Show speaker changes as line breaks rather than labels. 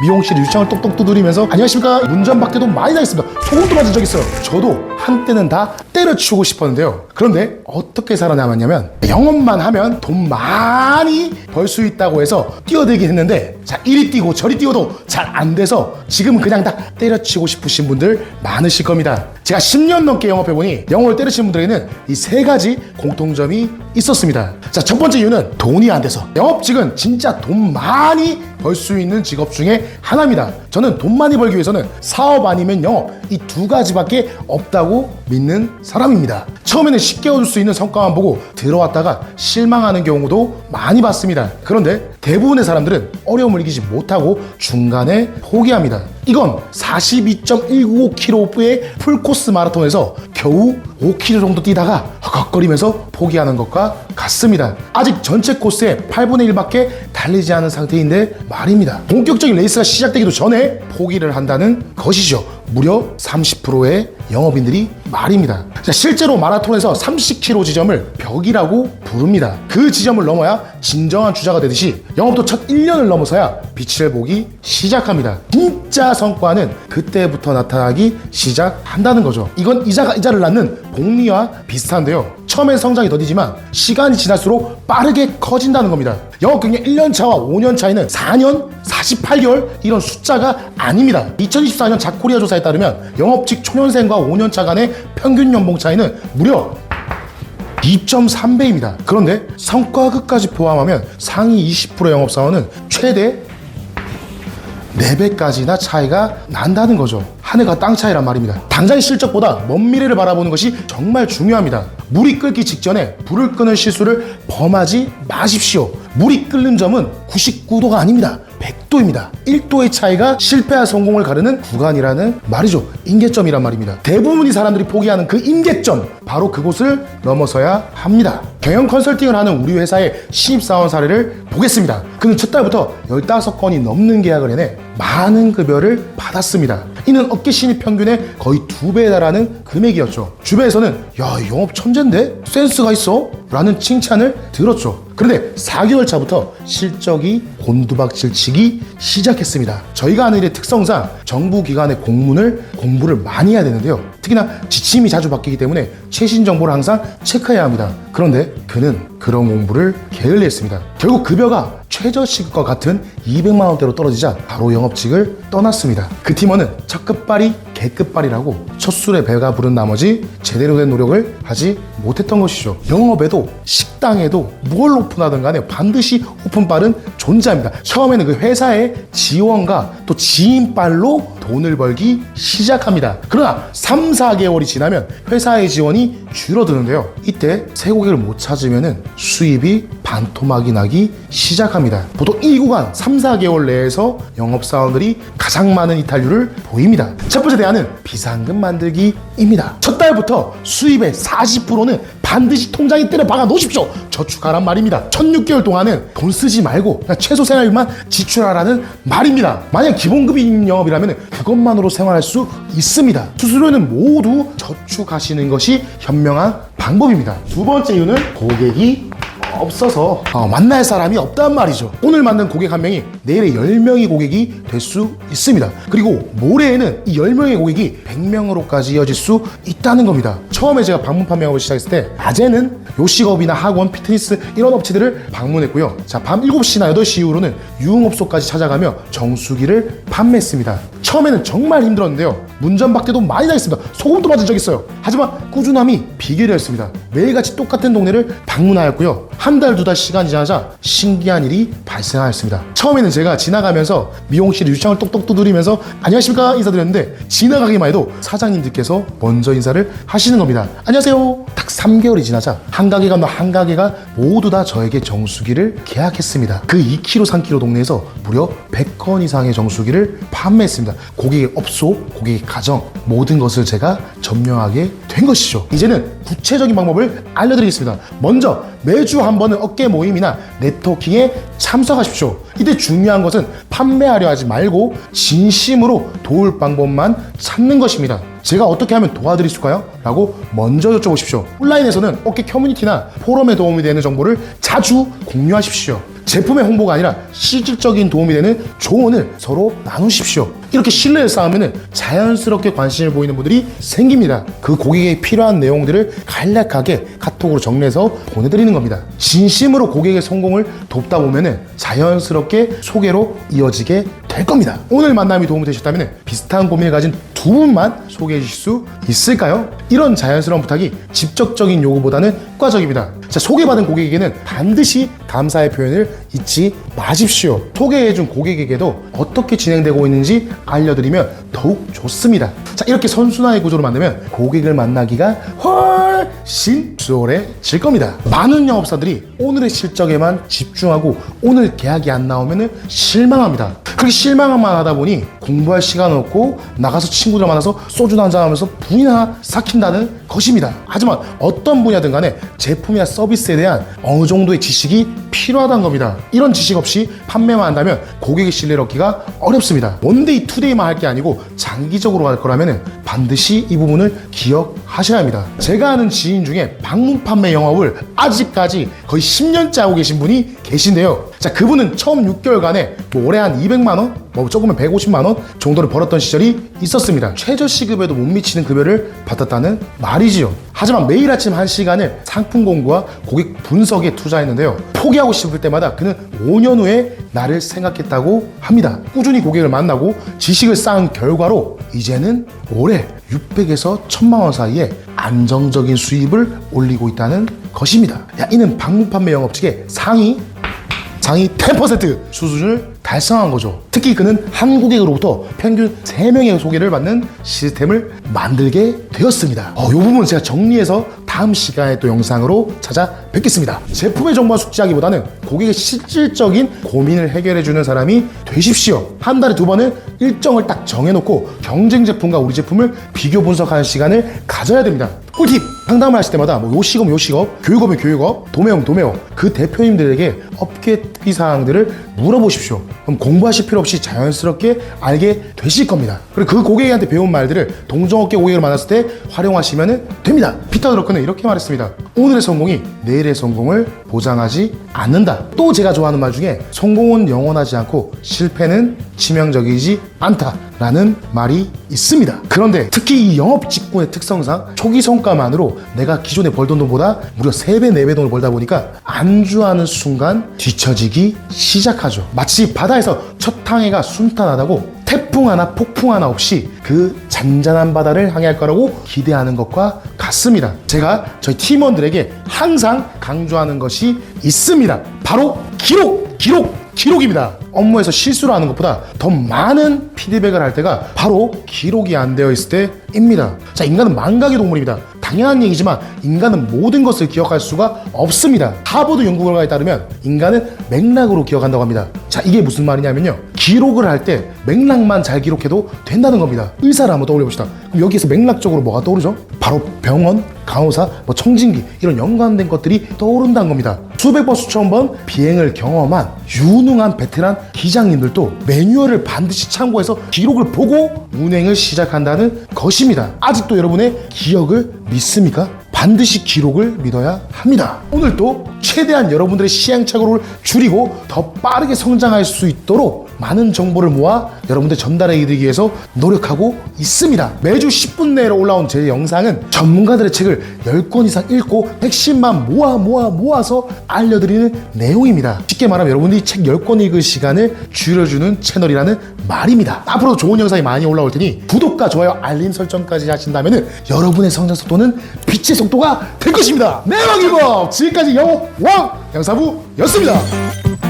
미용실 유창을 똑똑 두드리면서 안녕하십니까? 문전 밖에도 많이 당했습니다. 소금도 맞은 적 있어요. 저도 한때는 다 때려치우고 싶었는데요. 그런데 어떻게 살아남았냐면 영업만 하면 돈 많이 벌 수 있다고 해서 뛰어들긴 했는데 자 이리 뛰고 저리 뛰어도 잘 안 돼서 지금은 그냥 다 때려치우고 싶으신 분들 많으실 겁니다. 제가 10년 넘게 영업해보니 영업을 때려치는 분들에게는 이 세 가지 공통점이 있었습니다. 자 첫 번째 이유는 돈이 안 돼서. 영업직은 진짜 돈 많이 벌 수 있는 직업 중에 하나입니다. 저는 돈 많이 벌기 위해서는 사업 아니면 영업 이 두 가지밖에 없다고 믿는 사람입니다. 처음에는 쉽게 얻을 수 있는 성과만 보고 들어왔다가 실망하는 경우도 많이 봤습니다. 그런데 대부분의 사람들은 어려움을 이기지 못하고 중간에 포기합니다. 이건 42.195km의 풀코스 마라톤에서 겨우 5km 정도 뛰다가 헉헉거리면서 포기하는 것과 같습니다. 아직 전체 코스의 8분의 1밖에 달리지 않은 상태인데 말입니다. 본격적인 레이스가 시작되기도 전에 포기를 한다는 것이죠. 무려 30%의 영업인들이 말입니다. 자, 실제로 마라톤에서 30km 지점을 벽이라고 부릅니다. 그 지점을 넘어야 진정한 주자가 되듯이 영업도 첫 1년을 넘어서야 빛을 보기 시작합니다. 진짜 성과는 그때부터 나타나기 시작한다는 거죠. 이건 이자가 이자를 낳는 복리와 비슷한데요. 처음엔 성장이 더디지만 시간이 지날수록 빠르게 커진다는 겁니다. 영업 경력 1년 차와 5년 차이는 4년, 48개월 이런 숫자가 아닙니다. 2024년 자코리아 조사에 따르면 영업직 초년생과 5년 차 간의 평균 연봉 차이는 무려 2.3배입니다. 그런데 성과급까지 포함하면 상위 20% 영업사원은 최대 4배까지나 차이가 난다는 거죠. 하늘과 땅 차이란 말입니다. 당장의 실적보다 먼 미래를 바라보는 것이 정말 중요합니다. 물이 끓기 직전에 불을 끄는 실수를 범하지 마십시오. 물이 끓는 점은 99도가 아닙니다. 100도입니다. 1도의 차이가 실패와 성공을 가르는 구간이라는 말이죠. 임계점이란 말입니다. 대부분의 사람들이 포기하는 그 임계점, 바로 그곳을 넘어서야 합니다. 경영 컨설팅을 하는 우리 회사의 신입사원 사례를 보겠습니다. 그는 첫 달부터 15건이 넘는 계약을 해내 많은 급여를 받았습니다. 이는 업계 신입 평균의 거의 두 배에 달하는 금액이었죠. 주변에서는 야, 이 영업 천재인데? 센스가 있어? 라는 칭찬을 들었죠. 그런데 4개월 차부터 실적이 곤두박질 치기 시작했습니다. 저희가 하는 일의 특성상 정부 기관의 공문을 공부를 많이 해야 되는데요. 특히나 지침이 자주 바뀌기 때문에 최신 정보를 항상 체크해야 합니다. 그런데 그는 그런 공부를 게을리했습니다. 결국 급여가 최저시급과 같은 200만 원대로 떨어지자 바로 영업직을 떠났습니다. 그 팀원은 첫 끝발이 개끝발이라고 첫 술에 배가 부른 나머지 제대로 된 노력을 하지 못했던 것이죠. 영업에도 식당에도 뭘 오픈하든 간에 반드시 오픈발은 존재합니다. 처음에는 그 회사의 지원과 또 지인발로 돈을 벌기 시작합니다. 그러나 3, 4개월이 지나면 회사의 지원이 줄어드는데요. 이때 새 고객을 못 찾으면 수입이 반토막이 나기 시작합니다. 보통 이 구간 3, 4개월 내에서 영업사원들이 가장 많은 이탈률을 보입니다. 첫 번째 대안은 비상금 만들기입니다. 첫 달부터 수입의 40%는 반드시 통장에 때려 박아 놓으십시오. 저축하란 말입니다. 16개월 동안은 돈 쓰지 말고 최소 생활비만 지출하라는 말입니다. 만약 기본급인 영업이라면 그것만으로 생활할 수 있습니다. 수수료는 모두 저축하시는 것이 현명한 방법입니다. 두 번째 이유는 고객이 없어서 어, 만날 사람이 없단 말이죠. 오늘 만난 고객 한 명이 내일의 10명의 고객이 될 수 있습니다. 그리고 모레에는 이 10명의 고객이 100명으로까지 이어질 수 있다는 겁니다. 처음에 제가 방문 판매업을 시작했을 때 낮에는 요식업이나 학원, 피트니스 이런 업체들을 방문했고요. 자, 밤 7시나 8시 이후로는 유흥업소까지 찾아가며 정수기를 판매했습니다. 처음에는 정말 힘들었는데요. 문전박대도 많이 당했습니다. 소금도 맞은 적 있어요. 하지만 꾸준함이 비결이었습니다. 매일같이 똑같은 동네를 방문하였고요. 한 달, 두 달 시간이 지나자 신기한 일이 발생하였습니다. 처음에는 제가 지나가면서 미용실 유창을 똑똑 두드리면서 안녕하십니까 인사드렸는데 지나가기만 해도 사장님들께서 먼저 인사를 하시는 겁니다. 안녕하세요. 딱 3개월이 지나자 한 가게가 한 가게가 모두 다 저에게 정수기를 계약했습니다. 그 2km, 3km 동네에서 무려 100건 이상의 정수기를 판매했습니다. 고객의 업소, 고객의 가정 모든 것을 제가 점령하게 된 것이죠. 이제는 구체적인 방법을 알려드리겠습니다. 먼저 매주 한 번은 어깨 모임이나 네트워킹에 참석하십시오. 이때 중요한 것은 판매하려 하지 말고 진심으로 도울 방법만 찾는 것입니다. 제가 어떻게 하면 도와드릴 수 있을까요? 라고 먼저 여쭤보십시오. 온라인에서는 어깨 커뮤니티나 포럼에 도움이 되는 정보를 자주 공유하십시오. 제품의 홍보가 아니라 실질적인 도움이 되는 조언을 서로 나누십시오. 이렇게 신뢰를 쌓으면 자연스럽게 관심을 보이는 분들이 생깁니다. 그 고객에게 필요한 내용들을 간략하게 카톡으로 정리해서 보내드리는 겁니다. 진심으로 고객의 성공을 돕다 보면 자연스럽게 소개로 이어지게 될 겁니다. 오늘 만남이 도움이 되셨다면 비슷한 고민을 가진 두 분만 소개해 주실 수 있을까요? 이런 자연스러운 부탁이 직접적인 요구보다는 효과적입니다. 자, 소개받은 고객에게는 반드시 감사의 표현을 잊지 마십시오. 소개해 준 고객에게도 어떻게 진행되고 있는지 알려드리면 더욱 좋습니다. 자, 이렇게 선순환의 구조로 만들면 고객을 만나기가 훨씬 수월해질 겁니다. 많은 영업사들이 오늘의 실적에만 집중하고 오늘 계약이 안 나오면 실망합니다. 그렇게 실망만 하다 보니 공부할 시간 없고 나가서 친구들 만나서 소주 한잔 하면서 분이나 삭힌다는 것입니다. 하지만 어떤 분야든 간에 제품이나 서비스에 대한 어느 정도의 지식이 필요하다는 겁니다. 이런 지식 없이 판매만 한다면 고객의 신뢰를 얻기가 어렵습니다. 원데이 투데이만 할 게 아니고 장기적으로 할 거라면 반드시 이 부분을 기억하셔야 합니다. 제가 아는 지인 중에 방문 판매 영업을 아직까지 거의 10년째 하고 계신 분이 계신데요. 자, 그분은 처음 6개월간에 뭐 올해 한 200만 원, 뭐 조금은 150만 원 정도를 벌었던 시절이 있었습니다. 최저 시급에도 못 미치는 급여를 받았다는 말이지요. 하지만 매일 아침 1시간을 상품 공부와 고객 분석에 투자했는데요. 포기하고 싶을 때마다 그는 5년 후에 나를 생각했다고 합니다. 꾸준히 고객을 만나고 지식을 쌓은 결과로 이제는 올해 600에서 1000만 원 사이에 안정적인 수입을 올리고 있다는 것입니다. 야, 이는 방문 판매 영업직의 상위 장이 10% 수준을 달성한 거죠. 특히 그는 한 고객으로부터 평균 3명의 소개를 받는 시스템을 만들게 되었습니다. 어, 이 부분 제가 정리해서 다음 시간에 또 영상으로 찾아뵙겠습니다. 제품의 정보만 숙지하기보다는 고객의 실질적인 고민을 해결해주는 사람이 되십시오. 한 달에 두 번은 일정을 딱 정해놓고 경쟁 제품과 우리 제품을 비교 분석하는 시간을 가져야 됩니다. 꿀팁! 상담을 하실 때마다 뭐 요식업 요식업, 교육업은 교육업, 도매업 도매업 그 대표님들에게 업계 특기 사항들을 물어보십시오. 그럼 공부하실 필요 없이 자연스럽게 알게 되실 겁니다. 그리고 그 고객한테 배운 말들을 동종업계 고객을 만났을 때 활용하시면 됩니다. 피터 드러커는 이렇게 말했습니다. 오늘의 성공이 내일의 성공을 보장하지 않는다. 또 제가 좋아하는 말 중에 성공은 영원하지 않고 실패는 치명적이지 않다라는 말이 있습니다. 그런데 특히 이 영업 직군의 특성상 초기 성과만으로 내가 기존에 벌던 돈보다 무려 3배, 4배 돈을 벌다 보니까 안주하는 순간 뒤처지기 시작하죠. 마치 바다에서 첫 항해가 순탄하다고 태풍 하나 폭풍 하나 없이 그 잔잔한 바다를 항해할 거라고 기대하는 것과 같습니다. 제가 저희 팀원들에게 항상 강조하는 것이 있습니다. 바로 기록, 기록, 기록입니다. 업무에서 실수를 하는 것보다 더 많은 피드백을 할 때가 바로 기록이 안 되어 있을 때입니다. 자, 인간은 망각의 동물입니다. 당연한 얘기지만 인간은 모든 것을 기억할 수가 없습니다. 하버드 연구 결과에 따르면 인간은 맥락으로 기억한다고 합니다. 자, 이게 무슨 말이냐면요. 기록을 할 때 맥락만 잘 기록해도 된다는 겁니다. 의사를 한번 떠올려 봅시다. 그럼 여기에서 맥락적으로 뭐가 떠오르죠? 바로 병원, 간호사, 뭐 청진기 이런 연관된 것들이 떠오른다는 겁니다. 수백 번 수천 번 비행을 경험한 유능한 베테랑 기장님들도 매뉴얼을 반드시 참고해서 기록을 보고 운행을 시작한다는 것입니다. 아직도 여러분의 기억을 믿습니까? 반드시 기록을 믿어야 합니다. 오늘도 최대한 여러분들의 시행착오를 줄이고 더 빠르게 성장할 수 있도록 많은 정보를 모아 여러분들 전달해 드리기 위해서 노력하고 있습니다. 매주 10분 내로 올라온 제 영상은 전문가들의 책을 10권 이상 읽고 핵심만 모아 모아 모아서 알려드리는 내용입니다. 쉽게 말하면 여러분들이 책 10권 읽을 시간을 줄여주는 채널이라는 말입니다. 앞으로 좋은 영상이 많이 올라올 테니 구독과 좋아요, 알림 설정까지 하신다면 여러분의 성장 속도는 빛의 속도 가 될 것입니다. 네, 왕일법 지금까지 영왕 양사부였습니다.